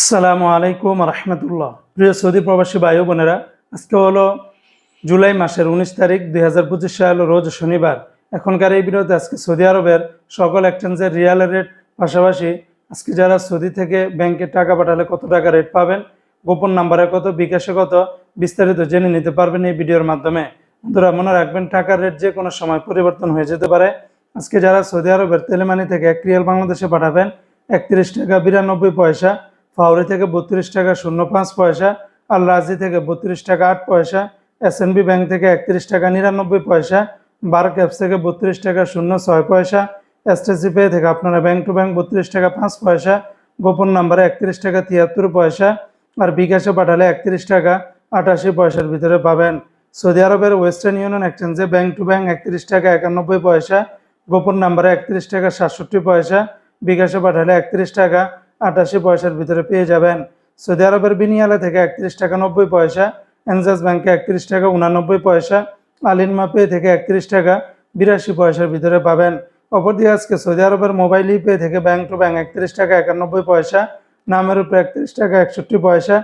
আসসালামু আলাইকুম রহমতুল্লাহ। প্রিয় সৌদি প্রবাসী ভাই বোনেরা, আজকে হলো জুলাই মাসের উনিশ তারিখ দুই হাজার পঁচিশ সাল, রোজ শনিবার। এখনকার এই ভিডিওতে আজকে সৌদি আরবের সকল এক্সচেঞ্জের রিয়াল রেট পাশাপাশি আজকে যারা সৌদি থেকে ব্যাংকে টাকা পাঠালে কত টাকা রেট পাবেন, গোপন নাম্বারে কত, বিকাশে কত, বিস্তারিত জেনে নিতে পারবেন এই ভিডিওর মাধ্যমে। বন্ধুরা, মনে রাখবেন, টাকার রেট যে কোনো সময় পরিবর্তন হয়ে যেতে পারে। আজকে যারা সৌদি আরবের তেলেমানি থেকে এক রিয়াল বাংলাদেশে পাঠাবেন, একত্রিশ টাকা বিরানব্বই পয়সা ফাউরি থেকে বত্রিশ টাকা শূন্য পাঁচ পয়সা, আর রাজি থেকে বত্রিশ টাকা আট পয়সা এসএনবি ব্যাংক থেকে একত্রিশ টাকা নিরানব্বই পয়সা বার ক্যাপস থেকে বত্রিশ টাকা শূন্য ছয় পয়সা এসটিসি পে থেকে আপনারা ব্যাংক টু ব্যাংক বত্রিশ টাকা পাঁচ পয়সা, গোপন নাম্বারে একত্রিশ টাকা তিয়াত্তর পয়সা, আর বিকাশে পাঠালে একত্রিশ টাকা আটাশি পয়সার ভিতরে পাবেন। সৌদি আরবের ওয়েস্টার্ন ইউনিয়ন এক্সচেঞ্জে ব্যাংক টু ব্যাংক একত্রিশ টাকা একানব্বই পয়সা, গোপন নাম্বারে একত্রিশ টাকা সাতষট্টি পয়সা, বিকাশে পাঠালে একত্রিশ টাকা আটাশি পয়সার ভিতরে পেয়ে যাবেন। সৌদি আরবের বিনিয়ালে থেকে একত্রিশ টাকা নব্বই পয়সা, এনজাস ব্যাংকে একত্রিশ টাকা উনানব্বই পয়সা আলিনমা পে থেকে একত্রিশ টাকা বিরাশি পয়সার ভিতরে পাবেন। অপরদিকে আজকে সৌদি আরবের মোবাইল পে থেকে ব্যাংক টু ব্যাংক একত্রিশ টাকা একানব্বই পয়সা, নামের উপরে একত্রিশ টাকা একষট্টি পয়সা,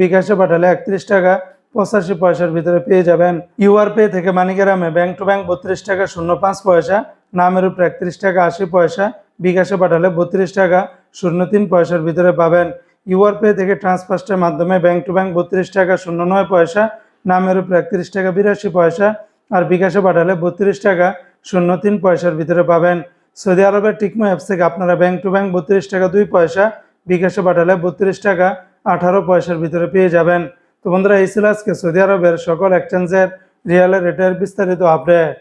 বিকাশে পাঠালে একত্রিশ টাকা পঁচাশি পয়সার ভিতরে পেয়ে যাবেন। ইউআর পে থেকে মানিকেরামে ব্যাংক টু ব্যাংক বত্রিশ টাকা শূন্য পাঁচ পয়সা, নামের উপরে একত্রিশ টাকা আশি পয়সা বিকাশে পাঠালে বত্রিশ টাকা শূন্য তিন পয়সার ভিতরে পাবেন। ইউআর পে থেকে ট্রান্সফার্স্টের মাধ্যমে ব্যাংক টু ব্যাংক বত্রিশ টাকা শূন্য নয় পয়সা, নামের উপরে একত্রিশ টাকা বিরাশি পয়সা আর বিকাশে পাঠালে বত্রিশ টাকা শূন্য তিন পয়সার ভিতরে পাবেন। সৌদি আরবের টিকমো অ্যাপস থেকে আপনারা ব্যাংক টু ব্যাংক বত্রিশ টাকা দুই পয়সা, বিকাশে পাঠালে বত্রিশ টাকা আঠারো পয়সার ভিতরে পেয়ে যাবেন। তো বন্ধুরা, এই ছিল আজকে সৌদি আরবের সকল এক্সচেঞ্জের রিয়ালের রেটের বিস্তারিত আপডেট